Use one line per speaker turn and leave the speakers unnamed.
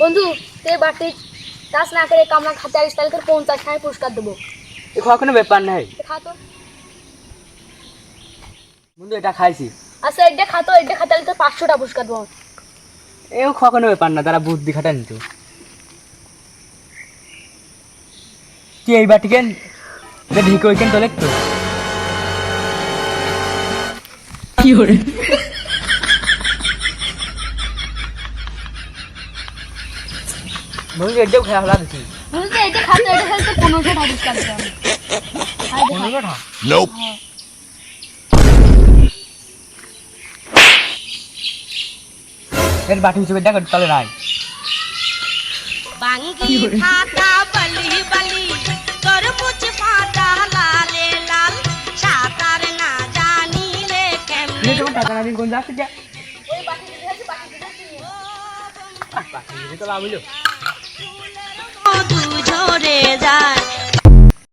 বন্ধু তে বাটি কাজ না করে কামনা খাতে আসিস তাহলে তোর পঞ্চাশ টাকা পুরস্কার দেবো।
এ খাওয়া কোনো ব্যাপার নাই।
খা তো।
বন্ধু এটা খাইছি।
আচ্ছা এটা খাতো এটা খাতে তাহলে তোর পাঁচশো টাকা পুরস্কার দেবো।
এও খাওয়া কোনো ব্যাপার না তারা বুদ্ধি খাটান তো কি এই বাটিকেন ঢিকে ওইকেন তো দেখতো বন্ধু এটাও খেয়া হলা দেখি।
বন্ধু তুই এটা খাতো এটা তোর পনেরোশো টাকা পুরস্কার দেবো খাই দে, খা।
পনেরো টাকা?
Nope.
এর বাটি হিসেবে দেখো তাহলে নাই
বাঙ্গি খাতা বলি বলি তরমুজ পাতা লালে লাল সাঁতার না জানিলে কেমনে?
তোমার টাকা না কোন যাচ্ছে যা।
ওই বাটি দিতে আছে, বাটি দিতে আছে,
বাটি দিলে তো লাভ হইল।